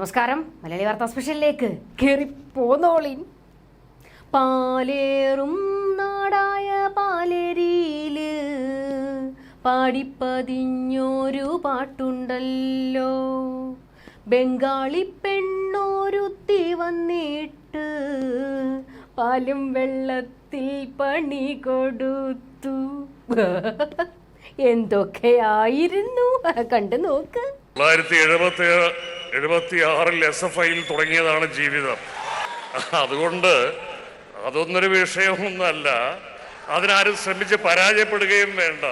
നമസ്കാരം. മലയാളി വാർത്താ സ്പെഷ്യലിലേക്ക് കയറി പോന്നോളിൻ. പാലേറും നാടായ പാലേരിയിൽ പാടിപ്പതിഞ്ഞൊരു പാട്ടുണ്ടല്ലോ. ബംഗാളി പെണ്ണോരുത്തി വന്നിട്ട് പാലും വെള്ളത്തിൽ പണി കൊടുത്തു. എന്തൊക്കെയായിരുന്നു? കണ്ടു നോക്ക്. തൊള്ളായിരത്തി എഴുപത്തി എഴുപത്തി ആറിൽ എസ് എഫ് ഐയിൽ തുടങ്ങിയതാണ് ജീവിതം. അതുകൊണ്ട് അതൊന്നൊരു വിഷയമൊന്നല്ല അതിനാരും ശ്രമിച്ച് പരാജയപ്പെടുകയും വേണ്ട.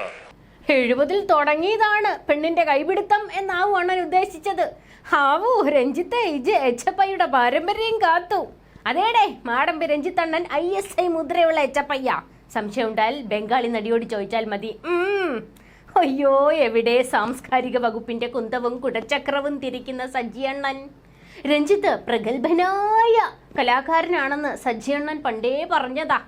എഴുപതിൽ തുടങ്ങിയതാണ് പെണ്ണിന്റെ കൈപിടുത്തം എന്നാവും അണ്ണൻ ഉദ്ദേശിച്ചത്. ഹാവു രഞ്ജിത്തെ ഇജ് എച്ചപ്പയ്യുടെ പാരമ്പര്യം കാത്തു. അതേടെ മാടമ്പി രഞ്ജിത്തണ്ണൻ ഐ എസ് ഐ മുദ്രയുള്ള എച്ചപ്പയ്യ. സംശയം ഉണ്ടായാൽ ബംഗാളി നടിയോട് ചോദിച്ചാൽ മതി. അയ്യോ എവിടെ സാംസ്കാരിക വകുപ്പിന്റെ കുന്തവും കുടച്ചക്രവും തിരിക്കുന്ന സജ്ജിയണ്ണൻ രഞ്ജിത്ത് പ്രഗത്ഭനായ കലാകാരനാണെന്ന് സജ്ജിയണ്ണൻ പണ്ടേ പറഞ്ഞതാ.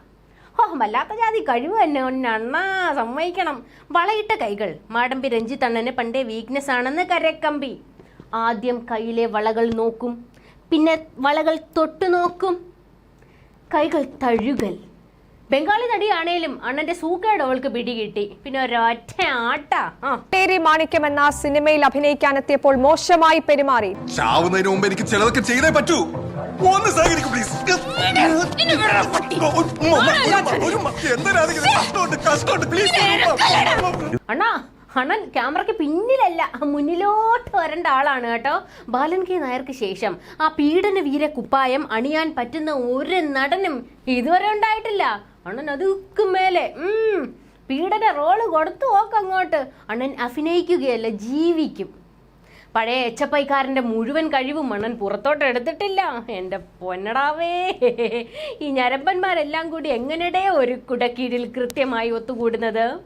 ഓ വല്ലാത്ത ജാതി കഴിവ് തന്നെ അണ്ണാ സമ്മതിക്കണം. വളയിട്ട കൈകൾ. മാടമ്പി രഞ്ജിത്ത് അണ്ണന് പണ്ടേ വീക്ക്നെസ് ആണെന്ന് കരക്കമ്പി. ആദ്യം കയ്യിലെ വളകൾ നോക്കും പിന്നെ വളകൾ തൊട്ടു നോക്കും കൈകൾ തഴുകൽ ബംഗാളി നടിയാണേലും അണ്ണന്റെ സൂക്കേട് അവൾക്ക് പിടികിട്ടി പിന്നെ ഒരൊറ്റ ആട്ട ആ പേരി മാണിക്യം എന്ന സിനിമയിൽ അഭിനയിക്കാനെത്തിയപ്പോൾ മോശമായി പെരുമാറി ചാവുന്നതിന് മുമ്പ് എനിക്ക് ചിലതൊക്കെ ചെയ്തേ പറ്റൂ ഒന്ന് സഹകരിക്കൂ പ്ലീസ് അണ്ണാ അണ്ണൻ ക്യാമറയ്ക്ക് പിന്നിലല്ല മുന്നിലോട്ട് വരേണ്ട ആളാണ് കേട്ടോ ബാലൻ കെ നായർക്ക് ശേഷം ആ പീഡന വീര കുപ്പായം അണിയാൻ പറ്റുന്ന ഒരു നടനും ഇതുവരെ ഉണ്ടായിട്ടില്ല അണ്ണൻ അതുക്കും മേലെ. ഉം. പീഡന റോൾ കൊടുത്തു നോക്ക് അങ്ങോട്ട് അണ്ണൻ അഭിനയിക്കുകയല്ല ജീവിക്കും. പഴയ എച്ചപ്പൈക്കാരന്റെ മുഴുവൻ കഴിവും അണ്ണൻ പുറത്തോട്ട് എടുത്തിട്ടില്ല. എന്റെ പൊന്നടാവേ. ഈ ഞരമ്പന്മാരെല്ലാം കൂടി എങ്ങനെടേ ഒരു കുടക്കീഴിൽ കൃത്യമായി ഒത്തുകൂടുന്നത്?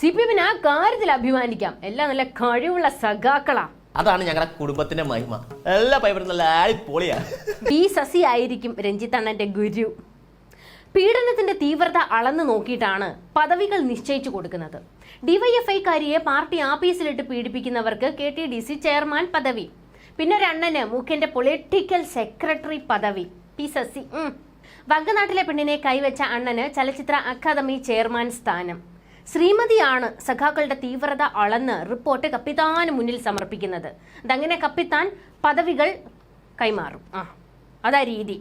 സി പി എമ്മിന് ആ കാര്യത്തിൽ അഭിമാനിക്കാം. എല്ലാം നല്ല കഴിവുള്ള സഖാക്കളാ. അതാണ് ഞങ്ങളുടെ കുടുംബത്തിന്റെ മഹിമ. എല്ലാ പൈപ്പറും നല്ല അടിപൊളിയാ. ഈ സസി ആയിരിക്കും രഞ്ജിത്ത് അണ്ണന്റെ ഗുരു. പീഡനത്തിന്റെ തീവ്രത അളന്നു നോക്കിയിട്ടാണ് പദവികൾ നിശ്ചയിച്ചു കൊടുക്കുന്നത്. ഡിവൈഎഫ്ഐക്കാരിയെ പാർട്ടി ആഫീസിലിട്ട് പീഡിപ്പിക്കുന്നവർക്ക് K T D C chairman പദവി. പിന്നെ രണ്ണന് മുഖ്യന്റെ പൊളിറ്റിക്കൽ സെക്രട്ടറി പദവി. പി സസി. വങ്കനാട്ടിലെ പെണ്ണിനെ കൈവച്ച അണ്ണന് ചലച്ചിത്ര അക്കാദമി ചെയർമാൻ സ്ഥാനം. ശ്രീമതിയാണ് സഖാക്കളുടെ തീവ്രത അളന്ന് റിപ്പോർട്ട് കപ്പിത്താന് മുന്നിൽ സമർപ്പിക്കുന്നത്. അതങ്ങനെ കപ്പിത്താൻ പദവികൾ കൈമാറും. ആ അതാ രീതി.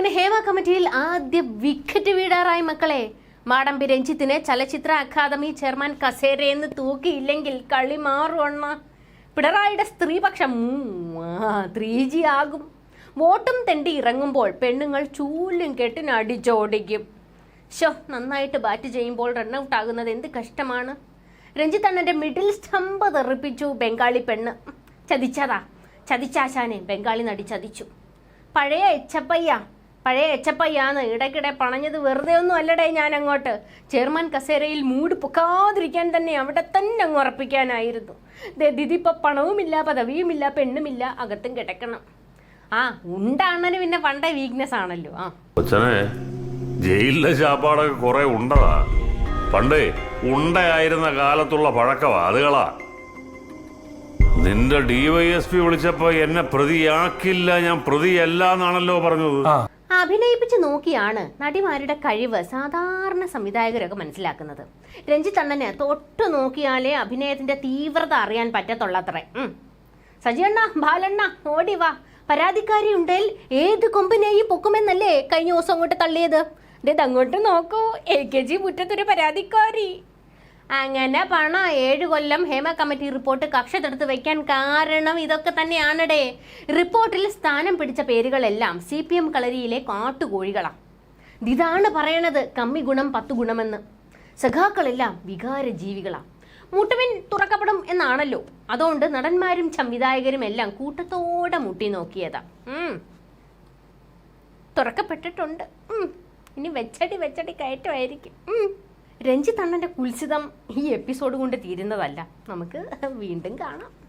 പിന്നെ ഹേമ കമ്മിറ്റിയിൽ ആദ്യ വിക്കറ്റ് വീടാറായി മക്കളെ. മാടമ്പി രഞ്ജിത്തിന് ചലച്ചിത്ര അക്കാദമി ചെയർമാൻ കസേരയെന്ന് തൂക്കിയില്ലെങ്കിൽ കളി മാറുവണ്ണ പിണറായിയുടെ സ്ത്രീപക്ഷം ത്രീ ജി ആകും വോട്ടും തെണ്ടി ഇറങ്ങുമ്പോൾ പെണ്ണുങ്ങൾ ചൂലും കെട്ടിന് അടിച്ചോടിക്കും. ഷോ നന്നായിട്ട് ബാറ്റ് ചെയ്യുമ്പോൾ റണ്ണൌട്ട് ആകുന്നത് എന്ത് കഷ്ടമാണ്. രഞ്ജിത്ത് അണ്ണന്റെ മിഡിൽ സ്റ്റംപ് തെറിപ്പിച്ചു ബംഗാളി പെണ്ണ്. ചതിച്ചതാ. ചതിച്ചാശാനെ ബംഗാളി നടി ചതിച്ചു. പഴയ എച്ചപ്പയ്യ പഴയ എച്ചപ്പയ്യാന്ന് ഇടയ്ക്കിടെ പണഞ്ഞത് വെറുതെ ഒന്നും അല്ലടേ ഞാൻ അങ്ങോട്ട് ചെയർമാൻ കസേരയിൽ മൂട് പൊക്കാതിരിക്കാൻ തന്നെ അവിടെ തന്നെ അങ്ങ് ഉറപ്പിക്കാനായിരുന്നു. ദേ ദിദിപ്പ പണവുമില്ല പദവിയുമില്ല പെണ്ണുമില്ല അകത്തും കിടക്കണം. ആ ഉണ്ടാണന് പിന്നെ പണ്ടേ വീക്ക്നെസ് ആണല്ലോ. ആ. കൊച്ചനെ ജയിലിലെ ചാപ്പാടൊക്കെ കുറെ ഉണ്ടതാ. പണ്ടേ ഉണ്ടയായിരുന്ന കാലത്തുള്ള പഴക്കവാ അതുകളാ. നിന്റെ ഡിവൈഎസ്പി വിളിച്ചപ്പോ എന്നെ പ്രതിയാക്കില്ല ഞാൻ പ്രതിയല്ല എന്നാണല്ലോ പറഞ്ഞത് അഭിനയിപ്പിച്ച് നോക്കിയാണ് നടിമാരുടെ കഴിവ് സാധാരണ സംവിധായകരൊക്കെ മനസ്സിലാക്കുന്നത്. രഞ്ജിത്ത് അണ്ണന് തൊട്ടു നോക്കിയാലേ അഭിനയത്തിന്റെ തീവ്രത അറിയാൻ പറ്റത്തുള്ളത്രേ. സജിയണ്ണ ബാലണ്ണ ഓടി വാ. പരാതിക്കാരി ഉണ്ടെങ്കിൽ ഏത് കൊമ്പിനെയും പൊക്കുമെന്നല്ലേ കഴിഞ്ഞ ദിവസം അങ്ങോട്ട് തള്ളിയത്? ഇതങ്ങോട്ട് നോക്കൂ. എ കെ ജി മുറ്റത്തൊരു പരാതിക്കാരി. അങ്ങനെ പണ ഏഴ് കൊല്ലം ഹേമ കമ്മിറ്റി റിപ്പോർട്ട് കക്ഷത്തെടുത്ത് വെക്കാൻ കാരണം ഇതൊക്കെ തന്നെയാണടേ. റിപ്പോർട്ടിൽ സ്ഥാനം പിടിച്ച പേരുകളെല്ലാം സി പി എം കളരിയിലെ കാട്ടുകോഴികളാണ് ഇതാണ് പറയണത് കമ്മി ഗുണം പത്ത് ഗുണമെന്ന്. സഖാക്കളെല്ലാം വികാര ജീവികളാണ് മുട്ടുവിൻ തുറക്കപ്പെടും എന്നാണല്ലോ. അതുകൊണ്ട് നടന്മാരും സംവിധായകരും എല്ലാം കൂട്ടത്തോടെ മുട്ടി നോക്കിയതാ. തുറക്കപ്പെട്ടിട്ടുണ്ട്. ഇനി വെച്ചടി വെച്ചടി കയറ്റമായിരിക്കും. രഞ്ജിത്ത് അണ്ണന്റെ കുൽസിതം ഈ എപ്പിസോഡ് കൊണ്ട് തീരുന്നതല്ല. നമുക്ക് വീണ്ടും കാണാം.